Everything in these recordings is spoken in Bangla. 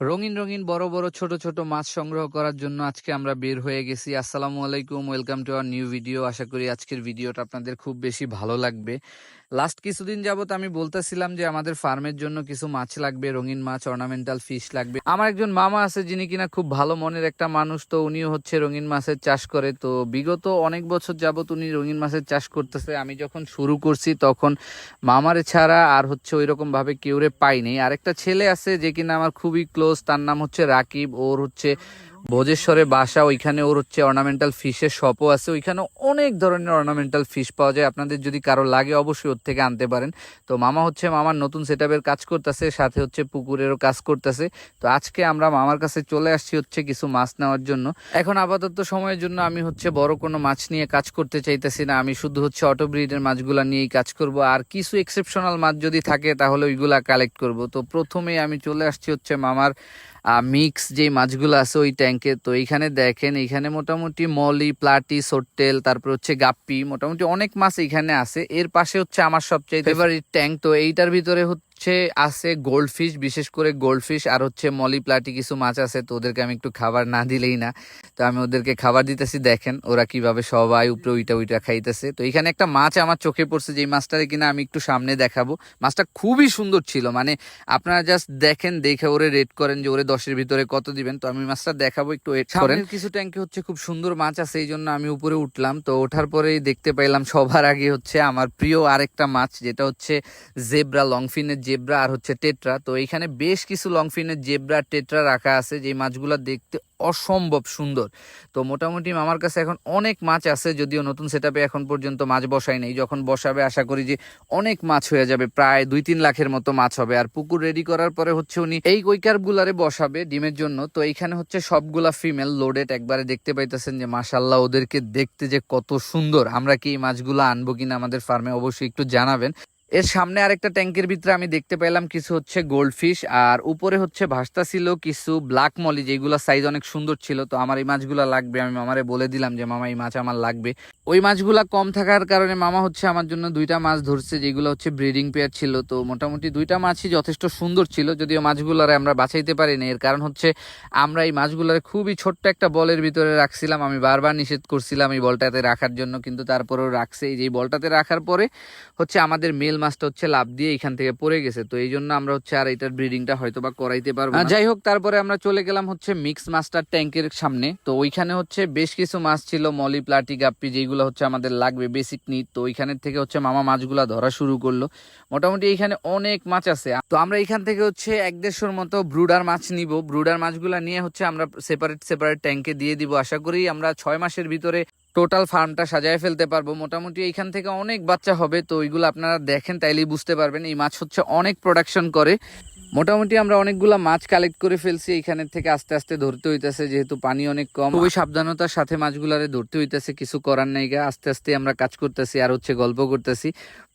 রঙিন রঙিন বড় বড় ছোট ছোট মাছ সংগ্রহ করার জন্য আজকে আমরা বের হয়ে গেছি। আসসালামু আলাইকুম, welcome to our new video. আশা করি আজকের ভিডিওটা আপনাদের খুব বেশি ভালো লাগবে। লাস্ট কিছুদিন যাবত আমি বলতেছিলাম যে আমাদের ফার্মের জন্য কিছু মাছ লাগবে, রঙিন মাছ অর্নামেন্টাল ফিশ লাগবে। আমার একজন মামা আছে যিনি কিনা খুব ভালো মনের একটা মানুষ, তো উনিও হচ্ছে রঙিন মাছের চাষ করে। তো বিগত অনেক বছর যাবত উনি রঙিন মাছের চাষ করতেছে। আমি যখন শুরু করছি তখন মামার ছাড়া আর হচ্ছে ওই রকম ভাবে কেউরে পাইনি। আরেকটা ছেলে আছে যে কিনা আমার খুবই ক্লোজ তার নাম হচ্ছে রাকিব। ওর হচ্ছে ভোজেশ্বরে বাসা, ওইখানে ওর হচ্ছে অর্নামেন্টাল ফিশের শপও আছে। ওইখানে অনেক ধরনের অর্নামেন্টাল ফিশ পাওয়া যায়। আপনাদের যদি কারও লাগে, অবশ্যই ওর থেকে আনতে পারেন। তো মামা হচ্ছে মামার নতুন সেট কাজ করতেছে, সাথে হচ্ছে পুকুরেরও কাজ করতেছে। তো আজকে আমরা মামার কাছে চলে আসছি হচ্ছে কিছু মাছ নেওয়ার জন্য। এখন আপাতত সময়ের জন্য আমি হচ্ছে বড় কোনো মাছ নিয়ে কাজ করতে চাইতেছি না। আমি শুধু হচ্ছে অটো ব্রিডের মাছগুলা নিয়েই কাজ করব। আর কিছু এক্সেপশনাল মাছ যদি থাকে, তাহলে ওইগুলা কালেক্ট করব। তো প্রথমেই আমি চলে আসছি হচ্ছে মামার মিক্স যে মাছগুলো আছে, ওই ট্যাঙ্কে তো এইখানে দেখেন এইখানে মোটামুটি মলি প্লাটি সোট্টেল তারপর হচ্ছে গাপ্পি মোটামুটি অনেক মাছ এখানে আছে। এর পাশে হচ্ছে আমার সবচেয়ে ফেভারিট ট্যাঙ্ক তো এইটার ভিতরে হচ্ছে আছে গোল্ড ফিশ বিশেষ করে গোল্ড ফিশ আর হচ্ছে মলি প্লাটি কিছু মাছ আছে, তো ওদেরকে আমি একটু খাবার না দিলেই না। তো আমি ওদেরকে খাবার দিতেছি, দেখেন ওরা কীভাবে সবাই উপরে উইটা উইটা খাইতেছে। তো এখানে একটা মাছ আমার চোখে পড়ছে যে মাছটারে কিনা আমি একটু সামনে দেখাবো। মাছটা খুবই সুন্দর ছিল মানে আপনারা জাস্ট দেখেন, দেখে ওরে রেট করেন যে ওরে দশের ভিতরে কত দিবেন। তো আমি মাছটা দেখাবো, একটু ওয়েট করেন। কিছু ট্যাঙ্কে হচ্ছে খুব সুন্দর মাছ আছে, এই জন্য আমি উপরে উঠলাম। তো ওঠার পরেই দেখতে পাইলাম সবার আগে হচ্ছে আমার প্রিয় আরেকটা মাছ, যেটা হচ্ছে জেব্রা লংফিনের জেব্রা আর হচ্ছে টেট্রা। তো এইখানে বেশ কিছু লং লংফিনের জেব্রা টেট্রা রাখা আছে যে মাছগুলো দেখতে অসম্ভব সুন্দর। তো মোটামুটি আমার কাছে এখন অনেক মাছ আছে, যদিও নতুন সেট এখন পর্যন্ত মাছ বসাই নেই। যখন বসাবে আশা করি যে অনেক মাছ হয়ে যাবে, প্রায় দুই তিন লাখের মতো মাছ হবে। আর পুকুর রেডি করার পরে হচ্ছে উনি এই কৈকার গুলারে বসাবে ডিমের জন্য। তো এইখানে হচ্ছে সবগুলা ফিমেল লোডেড একবারে দেখতে পাইতেছেন যে মাসাল্লাহ ওদেরকে দেখতে যে কত সুন্দর। আমরা কি এই মাছগুলো আনব কিনা আমাদের ফার্মে অবশ্যই একটু জানাবেন। এর সামনে আরেকটা ট্যাঙ্কের ভিতরে আমি দেখতে পেলাম কিছু হচ্ছে গোল্ড ফিশ আর উপরে হচ্ছে ভাসতা ছিল, কিছু ব্ল্যাক মলি, যেগুলো সাইজ অনেক সুন্দর ছিল। তো আমার এই মাছগুলো লাগবে, আমি মামারে বলে দিলাম যে, মামা, এই মাছ আমার লাগবে। ওই মাছগুলা কম থাকার কারণে মামা হচ্ছে আমার জন্য দুইটা মাছ ধরছে, যেগুলো হচ্ছে ব্রিডিং পেয়ার ছিল। তো মোটামুটি দুইটা মাছই যথেষ্ট সুন্দর ছিল, যদিও মাছগুলারে আমরা বাঁচাইতে পারিনি। এর কারণ হচ্ছে আমরা এই মাছগুলারে খুবই ছোট্ট একটা বলের ভিতরে রাখছিলাম। আমি বারবার নিষেধ করছিলাম এই বলটাতে রাখার জন্য, কিন্তু তারপরেও রাখছে। এই যে বলটাতে রাখার পরে হচ্ছে আমাদের মেল মাছটা হচ্ছে লাভ দিয়ে এখান থেকে পড়ে গেছে। তো এই জন্য আমরা হচ্ছে আর এটার ব্রিডিংটা হয়তো বা করাইতে পারব। যাই হোক তারপরে আমরা চলে গেলাম হচ্ছে মিক্স মাছটার ট্যাঙ্কের সামনে। তো ওইখানে হচ্ছে বেশ কিছু মাছ ছিল মলি প্লাটি গাপ্পি যেগুলো হচ্ছে আমাদের লাগবে বেসিক নিড তো ওইখানের থেকে হচ্ছে মামা মাছগুলা ধরা শুরু করল। মোটামুটি এখানে অনেক মাছ আছে। তো আমরা এখান থেকে হচ্ছে এক দেড়শোর মতো ব্রুডার মাছ নিব। ব্রুডার মাছগুলা নিয়ে হচ্ছে আমরা সেপারেট সেপারেট ট্যাঙ্কে দিয়ে দিব। আশা করি আমরা ছয় মাসের ভিতরে টোটাল ফার্মটা সাজায় ফেলতে পারব। মোটামুটি এইখান থেকে অনেক বাচ্চা হবে, তো ওইগুলো আপনারা দেখেন, তাইলেই বুঝতে পারবেন। এই মাছ হচ্ছে অনেক প্রোডাকশন করে। মোটামুটি আমরা অনেকগুলা মাছ কালেক্ট করে ফেলছি এইখানের থেকে আস্তে আস্তে ধরতে হইতেছে, যেহেতু পানি অনেক কম। খুবই সাবধানতার সাথে মাছগুলারে ধরতে হইতেছে, কিছু করার নাই গা, আস্তে আস্তে আমরা কাজ করতেছি আর হচ্ছে গল্প করতেছি।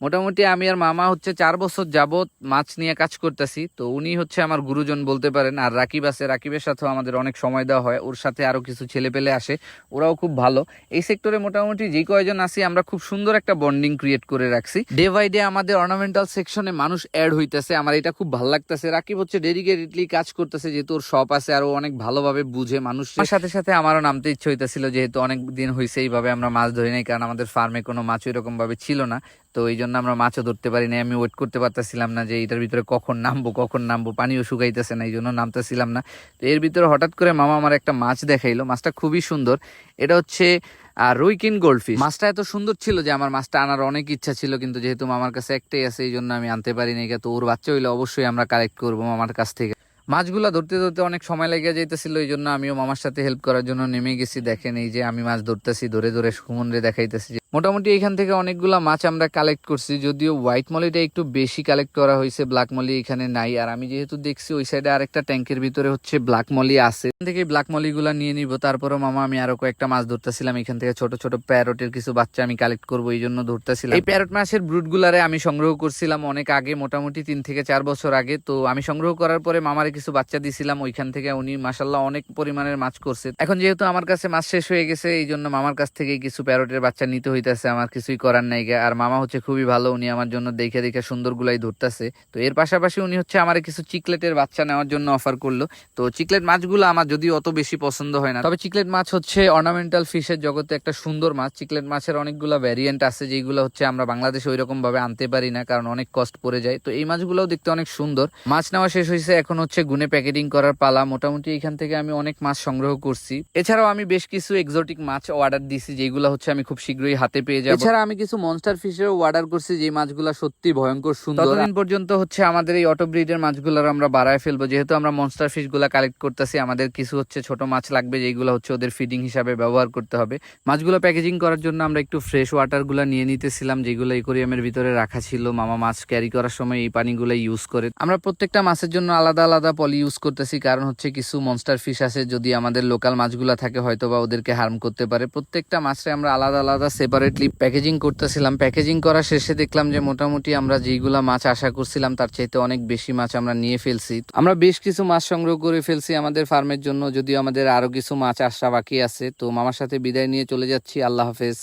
মোটামুটি আমি আর মামা হচ্ছে চার বছর যাবত মাছ নিয়ে কাজ করতেছি, তো উনি হচ্ছে আমার গুরুজন বলতে পারেন, আর রাকিব আছে, রাকিবের সাথেও আমাদের অনেক সময় দেওয়া হয়, ওর সাথে আরও কিছু ছেলে পেলে আসে, ওরাও খুব ভালো। এই সেক্টরে মোটামুটি যে কয়জন আছি, আমরা খুব সুন্দর একটা বন্ডিং ক্রিয়েট করে রাখছি। ডে বাই ডে আমাদের অর্নামেন্টাল সেকশনে মানুষ অ্যাড হইতেছে, আমার এটা খুব ভালো লাগতেছে। রাকিব হচ্ছে ডেডিকেটেডলি কাজ করতেছে, যেহেতু ওর শপ আছে আর অনেক ভালোভাবে বুঝে মানুষ সাথে সাথে আমারও নামতে ইচ্ছে হইতেছিল, যেহেতু অনেক দিন হয়েছে এইভাবে আমরা মাছ ধরি নাই, কারণ আমাদের ফার্মে কোনো মাছ এরকম ভাবে ছিল না। তো এই জন্য আমরা মাছও ধরতে পারি আমি ওয়েট করতে পারতেছিলাম না যে এটার ভিতরে কখন নামবো কখন নামবো, পানিও শুকাইতেছে না এই জন্য নামতেছিলাম না। তো এর ভিতরে হঠাৎ করে মামা আমার একটা মাছ দেখাইলো, মাছটা খুবই সুন্দর। এটা হচ্ছে আর রুইকিন গোল্ডফিশ। মাছটা এত সুন্দর ছিল যে আমার মাছটা আনার অনেক ইচ্ছা ছিল, কিন্তু যেহেতু মামার কাছে একটাই আছে এই জন্য আমি আনতে পারিনি তো ওর বাচ্চা হইলে অবশ্যই আমরা কালেক্ট করব মামার কাছ থেকে। মাছগুলা ধরতে ধরতে অনেক সময় লেগে যাইতেছিল এই জন্য আমিও মামার সাথে হেল্প করার জন্য নেমে গেছি। দেখেন এই যে আমি মাছ ধরতেছি, ধরে ধরে সুমনরে দেখাইতেছি মোটামুটি এখান থেকে অনেকগুলা মাছ আমরা কালেক্ট করছি, যদিও হোয়াইট মলিটা একটু বেশি কালেক্ট করা হয়েছে ব্ল্যাক মলি এখানে নাই। আর আমি যেহেতু দেখছি ওই সাইডে আরেকটা ট্যাঙ্কের ভিতরে হচ্ছে ব্ল্যাক মলি আছে। এখান থেকে ব্ল্যাক মলিগুলা নিয়ে নিব তারপরে মামা আমি আরও কয়েকটা মাছ ধরতেছিলাম, এখান থেকে ছোট ছোট প্যারটের কিছু বাচ্চা আমি কালেক্ট করব, এই জন্য ধরতেছিলাম। এই প্যারট মাছের ব্রুড গুলারে আমি সংগ্রহ করছিলাম অনেক আগে, মোটামুটি তিন থেকে চার বছর আগে। তো আমি সংগ্রহ করার পরে মামারে কিছু বাচ্চা দিছিলাম, ওইখান থেকে উনি মাসাল্লাহ অনেক পরিমাণের মাছ করছে। এখন যেহেতু আমার কাছে মাছ শেষ হয়ে গেছে, এই জন্য মামার কাছ থেকে কিছু প্যারটের বাচ্চা নিতে হইতে হইতাছে আমার কিছুই করার নাই। আর মামা হচ্ছে খুবই ভালো, উনি আমার জন্য দেখে দেখে সুন্দর গুলাই ধরতেছে। তো এর পাশাপাশি উনি হচ্ছে আমার কিছু চিকলেটের বাচ্চা নেওয়ার জন্য অফার করল। তো চিকলেট মাছগুলো আমার যদিও অত বেশি পছন্দ হয় না, তবে চিকলেট মাছ হচ্ছে অর্নামেন্টাল ফিশের জগতে একটা সুন্দর মাছ। চিকলেট মাছের অনেকগুলো ভ্যারিয়েন্ট আছে যেগুলো হচ্ছে আমরা বাংলাদেশে ওই রকম ভাবে আনতে পারি না, কারণ অনেক কষ্ট পড়ে যায়। তো এই মাছগুলোও দেখতে অনেক সুন্দর। মাছ নেওয়া শেষ হয়েছে, এখন হচ্ছে গুনে প্যাকেটিং করার পালা। মোটামুটি এখান থেকে আমি অনেক মাছ সংগ্রহ করছি। এছাড়াও আমি বেশ কিছু এক্সোটিক মাছ অর্ডার দিছি যেগুলো হচ্ছে আমি খুব শীঘ্রই হাতে পেয়ে যাব। এছাড়া আমি কিছু মনস্টার ফিশেরও অর্ডার করছি যে মাছগুলো সত্যি ভয়ঙ্কর সুন্দর। ততদিন পর্যন্ত হচ্ছে আমাদের এই অটো ব্রিডের মাছগুলোর আমরা বাড়ায় ফেলব। যেহেতু আমরা মনস্টার ফিশগুলা কালেক্ট করতেছি আমাদের কিছু হচ্ছে ছোট মাছ লাগবে যেগুলো হচ্ছে ওদের ফিডিং হিসাবে ব্যবহার করতে হবে। মাছগুলো প্যাকেজিং করার জন্য আমরা একটু ফ্রেশ ওয়াটারগুলা নিয়ে নিতেছিলাম যেগুলো ইকোরিয়ামের ভিতরে রাখা ছিল। মামা মাছ ক্যারি করার সময় এই পানিগুলো ইউজ করে। আমরা প্রত্যেকটা মাছের জন্য আলাদা আলাদা পলি ইউজ করতেছি কারণ হচ্ছে কিছু মনস্টার ফিশ আছে যদি আমাদের লোকাল মাছগুলা থাকে হয়তো বা ওদেরকে হার্ম করতে পারে। প্রত্যেকটা মাছরে আমরা আলাদা আলাদা সেপারেটলি প্যাকেজিং করতেছিলাম। প্যাকেজিং করা শেষে দেখলাম যে মোটামুটি আমরা যেইগুলা মাছ আশা করছিলাম, তার চাইতে অনেক বেশি মাছ আমরা নিয়ে ফেলছি। আমরা বেশ কিছু মাছ সংগ্রহ করে ফেলছি আমাদের ফার্মের জন্য, যদিও আমাদের আরও কিছু মাছ আসা বাকি আছে। তো মামার সাথে বিদায় নিয়ে চলে যাচ্ছি। আল্লাহ হাফেজ।